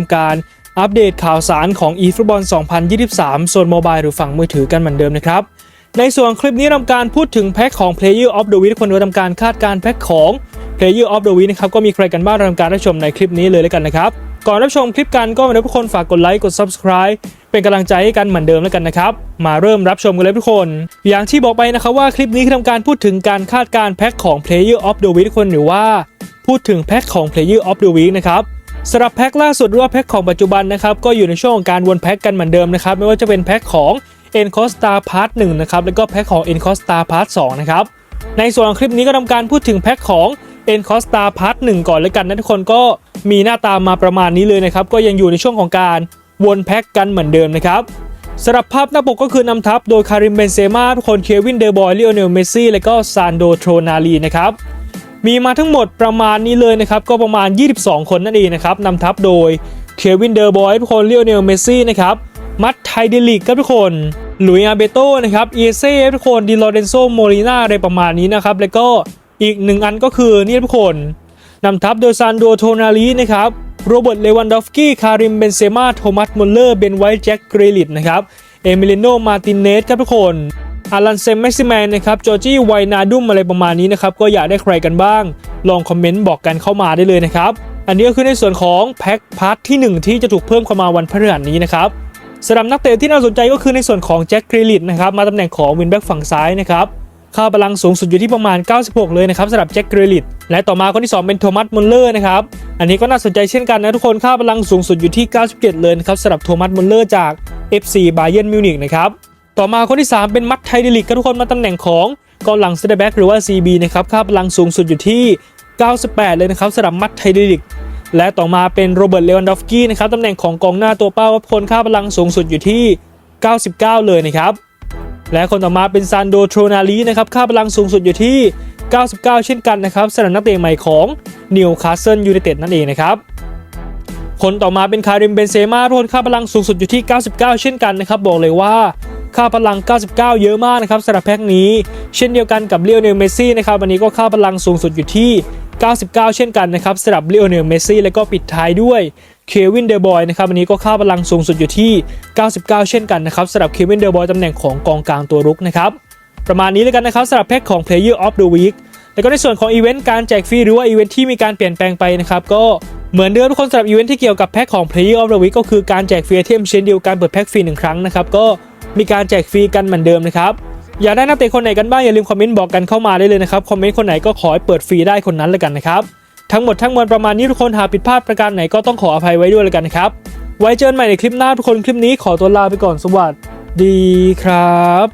ทำการอัปเดตข่าวสารของ eFootball 2023 ส่วนโมบายหรือฝั่งมือถือกันเหมือนเดิมนะครับ ในส่วนคลิปนี้ทำการพูดถึงแพ็คของ Player of the Week ทุกคนจะทำการคาดการแพ็คของ Player of the Week นะครับก็มีใครกันบ้างทำการรับชมในคลิปนี้เลยแล้วกันนะครับ ก่อนรับชมคลิปกันก็มาทุกคนฝากกดไลค์กด Subscribe เป็นกำลังใจให้กันเหมือนเดิมแล้วกันนะครับ มาเริ่มรับชมกันเลยทุกคน อย่างที่บอกไปนะครับว่าคลิปนี้คือทำการพูดถึงการคาดการแพ็คของ Player of the Week ทุกคนหรือว่า พูดถึงแพ็คของ Player of the Week นะครับ สำหรับแพ็คล่าสุดหรือว่าแพ็คของปัจจุบันนะครับก็อยู่ในช่วงของการวนแพ็คกันเหมือนเดิมนะครับไม่ว่าจะเป็นแพ็คของ e n c o s t a Part 1นะครับแล้วก็แพ็คของ e n c o s t a Part 2นะครับในส่วนของคลิปนี้ก็ทำการพูดถึงแพ็คของ e n c o s t a Part 1 ก่อนแล้วกันนะทุกคนก็มีหน้าตามาประมาณนี้เลยนะครับก็ยังอยู่ในช่วงของการวนแพ็คกันเหมือนเดิมนะครับสำหรับภาพหน้าปกก็คือนำทัพโดยคาริมเบนเซม่าทุกคนเควินเดอร์บอยเลโอเนลเมสซี่และก็ซานโดโทรนาลีนะครับ มีมาทั้งหมดประมาณนี้เลยนะครับก็ประมาณ 22 คนนั่นเองนะครับนำทัพโดยเควินเดอร์บอยทุกคนเลโอเนลเมซี่นะครับมัตไทเดลิกครับทุกคนหลุยอาเบโตนะครับเอเซ่ทุกคนดิลอเรนโซโมลิน่าอะไรประมาณนี้นะครับแล้วก็อีกหนึ่งอันก็คือนี่ทุกคนนำทัพโดยซานโดโทนาลีนะครับโรเบิร์ตเลวันดอฟสกี้คาริมเบนเซม่าโทมัสมุลเลอร์เบนไวท์แจ็คเกรลิตนะครับเอมิเลโนมาตินเนสครับทุกคน อารันเซมแม็กซิแมนนะครับจอร์จี้ไวนาดุมอะไรประมาณนี้นะครับก็อยากได้ใครกันบ้าง ลองคอมเมนต์บอกกันเข้ามาได้เลยนะครับ อันนี้ก็คือในส่วนของแพ็คพาร์ทที่ 1 ที่จะถูกเพิ่มเข้ามาวันพฤหัสนี้นะครับสำหรับนักเตะที่น่าสนใจก็คือในส่วนของแจ็คกรีลิตนะครับมาตำแหน่งของวินแบ็กฝั่งซ้ายนะครับค่าพลังสูงสุดอยู่ที่ประมาณ 96 เลยนะครับสำหรับแจ็คกรีลิตและต่อมาคนที่ 2 เป็นโทมัสมุลเลอร์นะครับอันนี้ก็น่าสนใจเช่นกันนะทุกคนค่าพลังสูงสุดอยู่ที่ 97 เลยนะครับสำหรับโทมัสมุลเลอร์จาก FC Bayern Munich นะครับ ต่อมาคนที่ 3 เป็นมัตไทเดลิกก็ทุกคนมาตำแหน่งของกองหลังเซนเตอร์แบ็กหรือว่า CB นะครับค่าพลังสูงสุดอยู่ที่ 98 เลยนะครับสำหรับมัตไทเดลิกและต่อมาเป็นโรเบิร์ตเลวันดอฟกี้นะครับตำแหน่งของกองหน้าตัวเป้าว่าคนค่าพลังสูงสุดอยู่ที่ 99 เลยนะครับและคนต่อมาเป็นซานโดโทรนาลีนะครับค่าพลังสูงสุดอยู่ที่ 99 เช่นกันนะครับสำหรับนักเตะใหม่ของนิวคาสเซิลยูไนเต็ดนั่นเองนะครับคนต่อมาเป็นคาริมเบนเซม่าทุกคนค่าพลังสูงสุดอยู่ที่ 99 เช่นกันนะครับบอกเลยว่า ค่าพลัง 99 เยอะมากนะครับสำหรับแพ็คนี้ เช่นเดียวกันกับเลโอเนลเมซี่นะครับวันนี้ก็ค่าพลังสูงสุดอยู่ที่ 99 เช่นกันนะครับสำหรับเลโอเนลเมซี่แล้วก็ปิดท้ายด้วยเควินเดอร์บอยนะครับวันนี้ก็ค่าพลังสูงสุดอยู่ที่ 99 เช่นกันนะครับสำหรับเควินเดอร์บอยตำแหน่งของกองกลางตัวรุกนะครับประมาณนี้เลยกันนะครับสำหรับแพ็คของ Player of the Week แล้วก็ในส่วนของอีเวนต์การแจกฟรีหรือว่าอีเวนต์ที่มีการเปลี่ยนแปลงไปนะครับก็เหมือนเดิมทุกคนสำหรับอีเวนต์ที่เกี่ยวกับแพ็คของ Player of the Week ก็คือการแจกฟรีไอเทมเช่นเดียวกันเปิดแพ็คฟรีหนึ่งครั้งนะครับก็ มีการแจกฟรีกันเหมือนเดิมนะครับอยากได้นักเตะคนไหนกันบ้างอย่าลืมคอมเมนต์บอกกันเข้ามาได้เลยนะครับคอมเมนต์คนไหนก็ขอให้เปิดฟรีได้คนนั้นเลยกันนะครับทั้งหมดทั้งมวลประมาณนี้ทุกคนหากผิดพลาดประการไหนก็ต้องขออภัยไว้ด้วยเลยกันนะครับไว้เจอกันใหม่ในคลิปหน้าทุกคนคลิปนี้ขอตัวลาไปก่อนสวัสดีครับ